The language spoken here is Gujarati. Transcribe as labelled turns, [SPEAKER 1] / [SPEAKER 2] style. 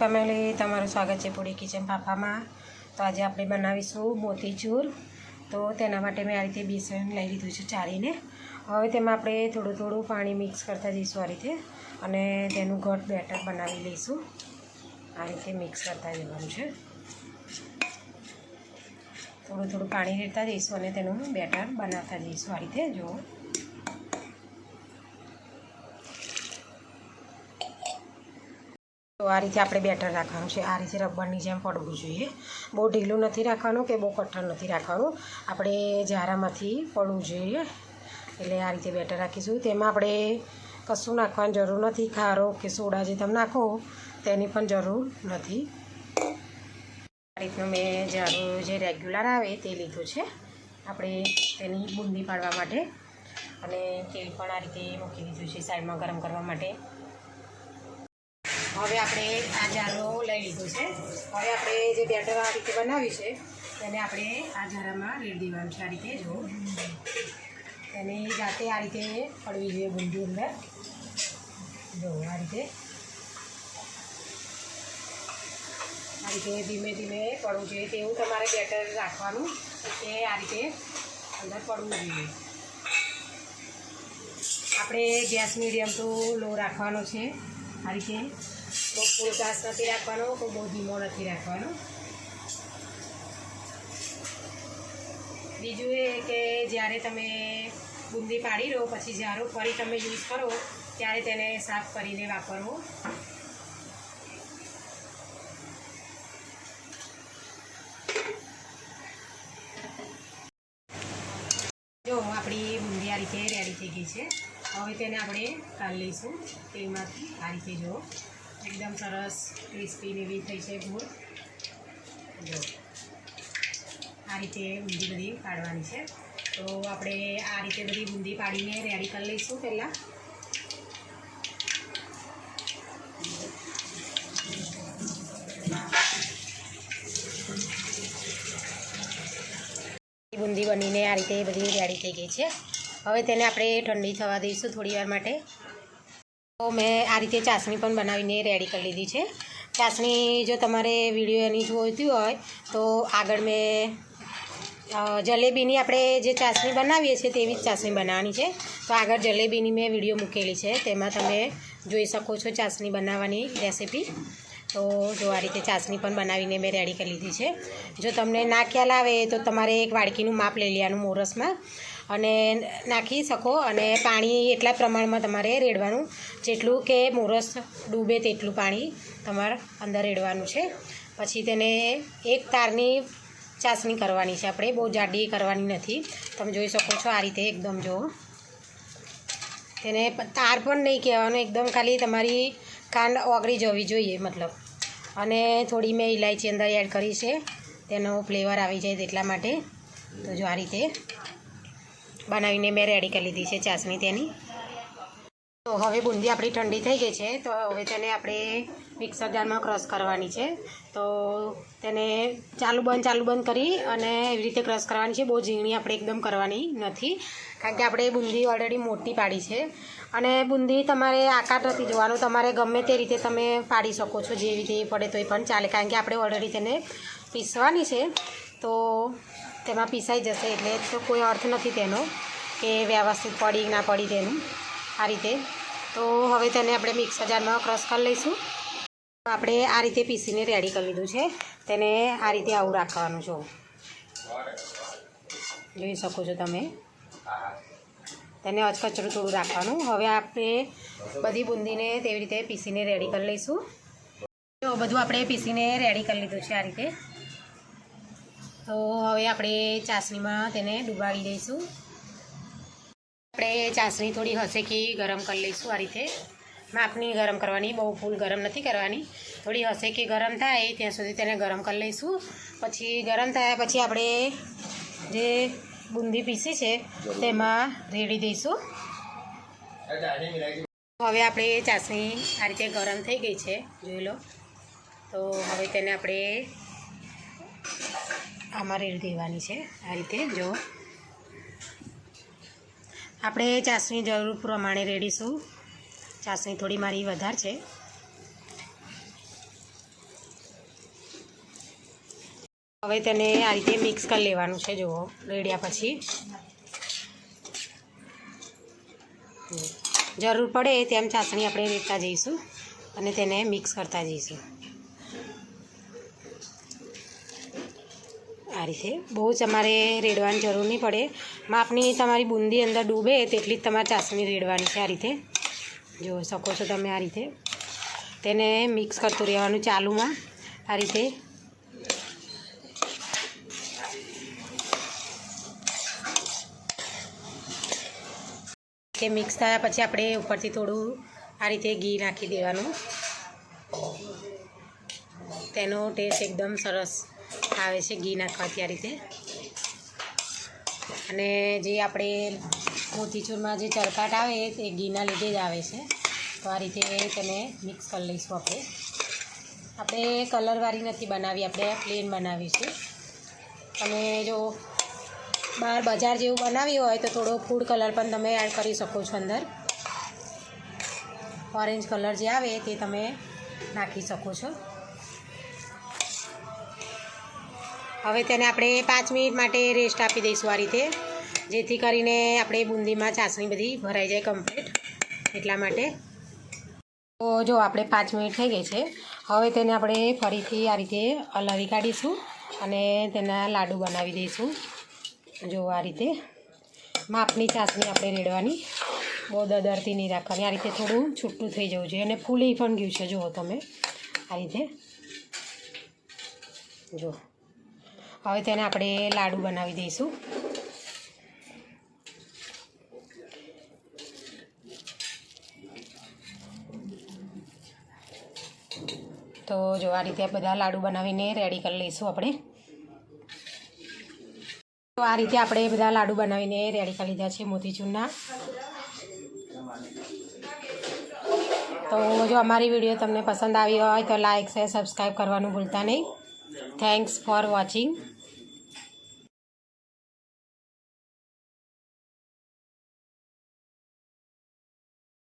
[SPEAKER 1] ફેમિલી, તમારું સ્વાગત છે પૂરી કિચન પાપામાં. તો આજે આપણે બનાવીશું મોતીચૂર તો તેના માટે મેં આ રીતે બેસન લઈ લીધું છે ચાળીને. હવે તેમાં આપણે થોડું થોડું પાણી મિક્સ કરતા જઈશું આ રીતે અને તેનું ઘટ બેટર બનાવી લઈશું. આ રીતે મિક્સ કરતા જવાનું છે. થોડું થોડું પાણી રેડતા જઈશું અને તેનું બેટર બનાવતા જઈશું આ રીતે, જુઓ. તો આ રીતે આપણે બેટર રાખવાનું છે. આ રીતે રબરની જેમ પડવું જોઈએ. બહુ ઢીલું નથી રાખવાનું કે બહુ કઠણ નથી રાખવાનું. આપણે જારામાંથી પડવું જોઈએ. એટલે આ રીતે બેટર રાખીશું. તેમાં આપણે કશું નાખવાની જરૂર નથી. ખારો કે સોડા જે તમે નાખો, તેની પણ જરૂર નથી. આ રીતનું મેં જારું જે રેગ્યુલર આવે તે લીધું છે. આપણે તેની બુંદી પાડવા માટે અને તેલ પણ આ રીતે મૂકી દીધું છે સાઈડમાં ગરમ કરવા માટે. હવે આપણે આ જારો લઈ લીધો છે. હવે આપણે જે બેટર આ રીતે બનાવ્યું છે, તેને આપણે આ જારામાં રેડી દેવાનું છે આ રીતે જો તેને જાતે આ રીતે પડવી જોઈએ બુંદી અંદર. જો આ રીતે. આ રીતે ધીમે ધીમે પડવું જોઈએ તેવું તમારે બેટર રાખવાનું કે આ રીતે અંદર પડવું જોઈએ. આપણે ગેસ મીડિયમ તો લો રાખવાનો છે. આ રીતે બહુ ફૂલ ગાસ નથી રાખવાનો તો બહુ ધીમો નથી રાખવાનો. બીજું એ કે જ્યારે તમે બુંદી પાડી લો પછી જ્યારે ફરી તમે યુઝ કરો, ત્યારે તેને સાફ કરીને વાપરવો. જો, આપણી બુંદી આ રીતે રેડી થઈ ગઈ છે. હવે તેને આપણે કાઢી લઈશું તેમાંથી આ રીતે જો. એકદમ સરસ ક્રિસ્પી એવી થઈ છે ગોળ આ રીતે બુંદી બધી પાડવાની છે. તો આપણે આ રીતે બધી બુંદી પાડીને રેડી કરી લઈશું પહેલાં. બુંદી બનીને આ રીતે બધી રેડી થઈ ગઈ છે. હવે તેને આપણે ઠંડી થવા દઈશું થોડી વાર માટે. તો મેં આ રીતે ચાસણી પણ બનાવીને રેડી કરી લીધી છે. ચાસણી જો તમારે વીડિયો એની જોઈતી હોય તો આગળ મેં જલેબીની આપણે જે ચાસણી બનાવીએ છીએ તેવી જ ચાસણી બનાવવાની છે. તો આગળ જલેબીની મેં વીડિયો મૂકેલી છે. તેમાં તમે જોઈ શકો છો ચાસણી બનાવવાની રેસીપી તો જો આ રીતે ચાસણી પણ બનાવીને મેં રેડી કરી લીધી છે. જો તમને ના ખ્યાલ આવે તો તમારે એક વાડકીનું માપ લઈ લેવાનું મોરસમાં. અને નાખી શકો અને પાણી એટલા પ્રમાણમાં તમારે રેડવાનું. જેટલું કે મોરસ ડૂબે તેટલું પાણી તમારે અંદર રેડવાનું છે. પછી તેને એક તારની ચાસણી કરવાની છે. આપણે બહુ જાડી કરવાની નથી. તમે જોઈ શકો છો આ રીતે એકદમ જો. તેને તાર પણ નહીં કહેવાનું, એકદમ ખાલી તમારી કાંડ ઓગળી જવી જોઈએ મતલબ. અને થોડી મેં ઇલાયચી અંદર એડ કરી છે. તેનો ફ્લેવર આવી જાય તેટલા માટે. તો જો આ રીતે બનાવીને મેં રેડી કરી લીધી છે ચાસણી તેની. તો હવે બુંદી આપણી ઠંડી થઈ ગઈ છે, તો હવે તેને આપણે મિક્સર જારમાં ક્રશ કરવાની છે. તો તેને ચાલુ બંધ ચાલુ બંધ કરી અને એવી રીતે ક્રશ કરવાની છે. બહુ ઝીણી આપણે એકદમ કરવાની નથી, કારણ કે આપણે બુંદી ઓલરેડી મોટી પાડી છે. અને બુંદી તમારે આકાર નથી જોવાનો, તમારે ગમે તે રીતે તમે પાડી શકો છો, જેવી રીતે પડે તો એ પણ ચાલે, કારણ કે આપણે ઓલરેડી તેને પીસવાની છે. તો તેમાં પીસાઈ જશે એટલે તો કોઈ અર્થ નથી તેનો કે વ્યવસ્થિત પડી ના પડી તેનું આ રીતે. તો હવે તેને આપણે મિક્સર જારમાં ક્રશ કરી લઈશું. તો આપણે આ રીતે પીસીને રેડી કરી લીધું છે. તેને આ રીતે આવું રાખવાનું છો જોઈ શકો છો તમે. તેને અચકચરું થોડું રાખવાનું. હવે આપણે બધી બુંદીને તેવી રીતે પીસીને રેડી કરી લઈશું. જો બધું આપણે પીસીને રેડી કરી લીધું છે આ રીતે. તો હવે આપણે ચાસણીમાં તેને ડુબાડી દઈશું. આપણે ચાસણી થોડી હસેકી ગરમ કરી લઈશું આ રીતે. માપની ગરમ કરવાની, બહુ ફૂલ ગરમ નથી કરવાની. થોડી હસેકી ગરમ થાય, ત્યાં સુધી તેને ગરમ કરી લઈશું. પછી ગરમ થયા પછી આપણે જે બુંદી પીસી છે, તેમાં રેડી દઈશું. હવે આપણે ચાસણી આ રીતે ગરમ થઈ ગઈ છે, જોઈ લો. તો હવે તેને આપણે આમાં રેડ દેવાની છે આ રીતે, જો. આપણે ચાસણી જરૂર પ્રમાણે રેડીશું. ચાસણી થોડી મારી વધાર છે. હવે તેને આ રીતે મિક્સ કરી લેવાનું છે, જુઓ, રેડ્યા પછી. જરૂર પડે તેમ ચાસણી આપણે રેડતા જઈશું અને તેને મિક્સ કરતા જઈશું. આ રીતે બહુ જ તમારે રેડવાની જરૂર નહીં પડે. માપની તમારી બુંદી અંદર ડૂબે તેટલી જ તમારે ચાસણી રેડવાની છે આ રીતે. જોઈ શકો છો તમે આ રીતે. તેને મિક્સ કરતું રહેવાનું ચાલુમાં આ રીતે. કે મિક્સ થયા પછી આપણે ઉપરથી થોડું આ રીતે ઘી નાખી દેવાનું. તેનો ટેસ્ટ એકદમ સરસ આવે છે ઘી નાખવાથી આ રીતે. અને જે આપણે મોતીચૂરમાં જે ચરકાટ આવે તે ઘીના લીધે જ આવે છે. તો આ રીતે તેને મિક્સ કરી લઈશું આપણે. આપણે કલરવાળી નથી બનાવી, આપણે પ્લેન બનાવી છે તમે જો બહાર બજાર જેવું બનાવ્યું હોય તો થોડો ફૂડ કલર પણ તમે એડ કરી શકો છો અંદર. ઓરેન્જ કલર જે આવે તે તમે નાખી શકો છો. હવે તેને આપણે પાંચ મિનિટ માટે રેસ્ટ આપી દઈશું આ રીતે. જેથી કરીને આપણે બુંદીમાં ચાસણી બધી ભરાઈ જાય કમ્પ્લીટ એટલા માટે. તો જો આપણે પાંચ મિનિટ થઈ ગઈ છે. હવે તેને આપણે ફરીથી આ રીતે હલાવી કાઢીશું અને તેના લાડુ બનાવી દઈશું. જો આ રીતે. માપની ચાસણી આપણે રેડવાની. બહુ દદરથી નહીં રાખવાની. આ રીતે થોડું છૂટું થઈ જવું જોઈએ. અને ફૂલી પણ ગયું છે. જુઓ તમે. આ રીતે. જો. હવે તેને આપણે લાડુ બનાવી દઈશું. તો જો આ રીતે બધા લાડુ બનાવીને રેડી કરી લઈશું આપણે. તો આ રીતે આપણે બધા લાડુ બનાવીને રેડી કરી લીધા છે મોતીચૂરના. તો જો અમારી વીડિયો તમને પસંદ આવી હોય તો લાઇક શેર સબસ્ક્રાઈબ કરવાનું ભૂલતા નહીં. thanks for watching.